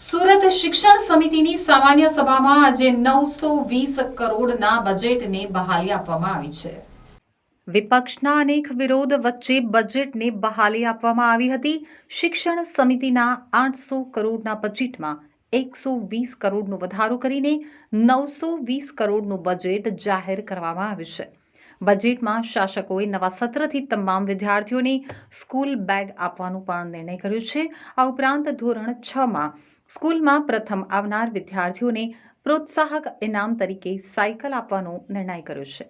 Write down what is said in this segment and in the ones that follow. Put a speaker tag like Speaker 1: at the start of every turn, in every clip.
Speaker 1: સુરત શિક્ષણ સમિતિની સામાન્ય સભામાં આજે નવસો વીસ કરોડના બજેટને બહાલી આપવામાં આવી છે. વિપક્ષના અનેક વિરોધ વચ્ચે બજેટને બહાલી આપવામાં આવી હતી. શિક્ષણ સમિતિના આઠસો કરોડના બજેટમાં એકસો વીસ કરોડનો વધારો કરીને નવસો વીસ કરોડનું બજેટ જાહેર કરવામાં આવ્યું છે. બજેટમાં શાસકોએ નવા સત્રથી તમામ વિદ્યાર્થીઓને સ્કૂલ બેગ આપવાનું પણ નિર્ણય કર્યો છે. આ ઉપરાંત ધોરણ છમાં સ્કૂલમાં પ્રથમ આવનાર વિદ્યાર્થીઓને પ્રોત્સાહક ઇનામ તરીકે સાયકલ આપવાનો નિર્ણય કર્યો છે.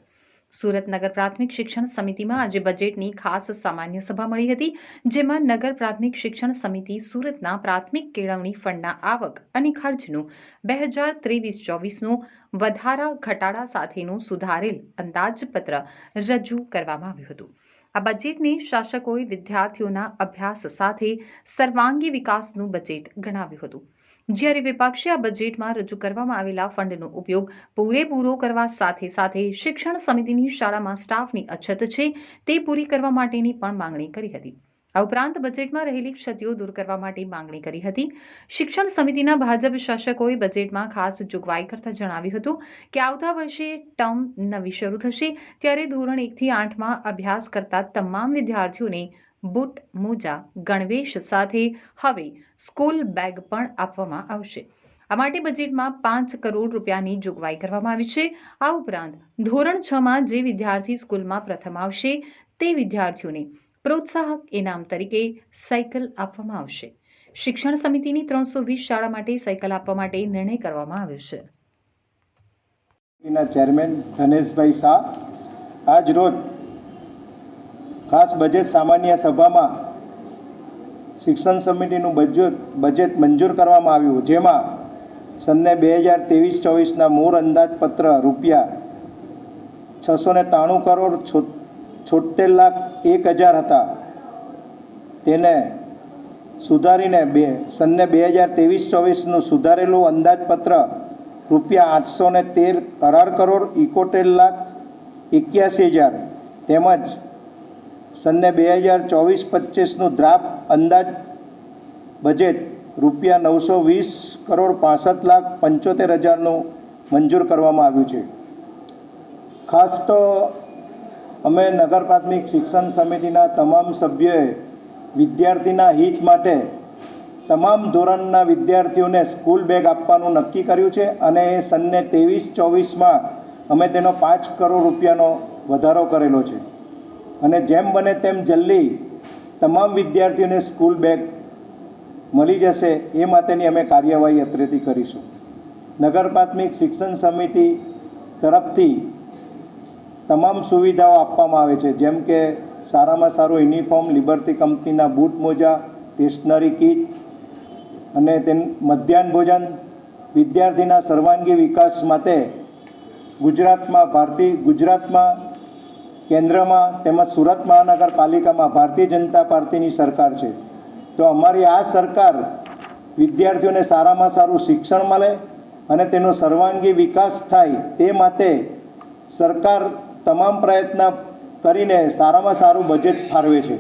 Speaker 1: સુરત નગર પ્રાથમિક શિક્ષણ સમિતિમાં આજે બજેટની ખાસ સામાન્ય સભા મળી હતી, જેમાં નગર પ્રાથમિક શિક્ષણ સમિતિ, સુરતના પ્રાથમિક કેળવણી ફંડના આવક અને ખર્ચનું બે હજાર ત્રેવીસ ચોવીસનું વધારા ઘટાડા સાથેનું સુધારેલ અંદાજપત્ર રજૂ કરવામાં આવ્યું હતું. આ બજેટને શાસકોએ વિદ્યાર્થીઓના અભ્યાસ સાથે સર્વાંગી વિકાસનું બજેટ ગણાવ્યું હતું. જ્યારે વિપક્ષે આ બજેટમાં રજૂ કરવામાં આવેલા ફંડનો ઉપયોગ પૂરેપૂરો કરવા સાથે સાથે શિક્ષણ સમિતિની શાળામાં સ્ટાફની અછત છે તે પૂરી કરવા માટેની પણ માંગણી કરી હતી. આ ઉપરાંત બજેટમાં રહેલી ક્ષતિઓ દૂર કરવા માટે માંગણી કરી હતી. શિક્ષણ સમિતિના ભાજપ શાસકોએ બજેટમાં ખાસ જોગવાઈ કરતા જણાવ્યું હતું કે આવતા વર્ષે ટર્મ નવી શરૂ થશે ત્યારે ધોરણ એકથી આઠમાં અભ્યાસ કરતા તમામ વિદ્યાર્થીઓને બુટ, મોજા, ગણવેશ સાથે હવે સ્કૂલ બેગ પણ આપવામાં આવશે. આ માટે બજેટમાં પાંચ કરોડ રૂપિયાની જોગવાઈ કરવામાં આવી છે. આ ઉપરાંત ધોરણ છમાં જે વિદ્યાર્થી સ્કૂલમાં પ્રથમ આવશે, તે વિદ્યાર્થીઓને પ્રોત્સાહક ઇનામ તરીકે સાયકલ આપવામાં આવશે. શિક્ષણ સમિતિની ત્રણસો વીસ શાળા માટે સાયકલ આપવા માટે નિર્ણય કરવામાં આવ્યો છે.
Speaker 2: ચેરમેન ધનેશભાઈ શાહ આજ રોજ ખાસ બજેટ સામાન્ય સભામાં શિક્ષણ સમિતિનું બજેટ બજેટ મંજૂર કરવામાં આવ્યું, જેમાં સનને બે હજાર ત્રેવીસ ચોવીસના મૂળ અંદાજપત્ર રૂપિયા છસો ને ત્રાણું કરોડ છોતેર લાખ એક હજાર હતા. તેને સુધારીને બે, સનને બે હજાર ત્રેવીસ ચોવીસનું સુધારેલું અંદાજપત્ર રૂપિયા આઠસો ને તેર અઢાર કરોડ, એકોતેર લાખ એક્યાસી હજાર તેમજ સનને બે હજાર ચોવીસ પચીસનું ડ્રાફ્ટ અંદાજ બજેટ રૂપિયા નવસો વીસ કરોડ પાસઠ લાખ પંચોતેર હજારનું મંજૂર કરવામાં આવ્યું છે. ખાસ તો અમે નગર પ્રાથમિક શિક્ષણ સમિતિના તમામ સભ્યોએ વિદ્યાર્થીના હિત માટે તમામ ધોરણના વિદ્યાર્થીઓને સ્કૂલ બેગ આપવાનું નક્કી કર્યું છે અને એ સન્ને ત્રેવીસ ચોવીસમાં અમે તેનો પાંચ કરોડ રૂપિયાનો વધારો કરેલો છે. અને જેમ બને તેમ જલ્દી તમામ વિદ્યાર્થીઓને સ્કૂલ બેગ મળી જશે એ માટેની અમે કાર્યવાહી અત્રેથી કરીશું. નગર પ્રાથમિક શિક્ષણ સમિતિ તરફથી તમામ સુવિધાઓ આપવામાં આવે છે. જેમ કે સારામાં સારું યુનિફોર્મ લિબર્ટી કંપનીના બૂટ મોજા સ્ટેશનરી કીટ અને તેન મધ્યાહન ભોજન વિદ્યાર્થીના સર્વાંગી વિકાસ માટે ગુજરાતમાં ભારતીય ગુજરાતમાં કેન્દ્રમાં તેમજ સુરત મહાનગરપાલિકામાં ભારતીય જનતા પાર્ટીની સરકાર છે. તો અમારી આ સરકાર વિદ્યાર્થીઓને સારામાં સારું શિક્ષણ મળે અને તેનો સર્વાંગી વિકાસ થાય તે માટે સરકાર તમામ પ્રયત્ન કરીને સારામાં સારું બજેટ ફાળવે છે.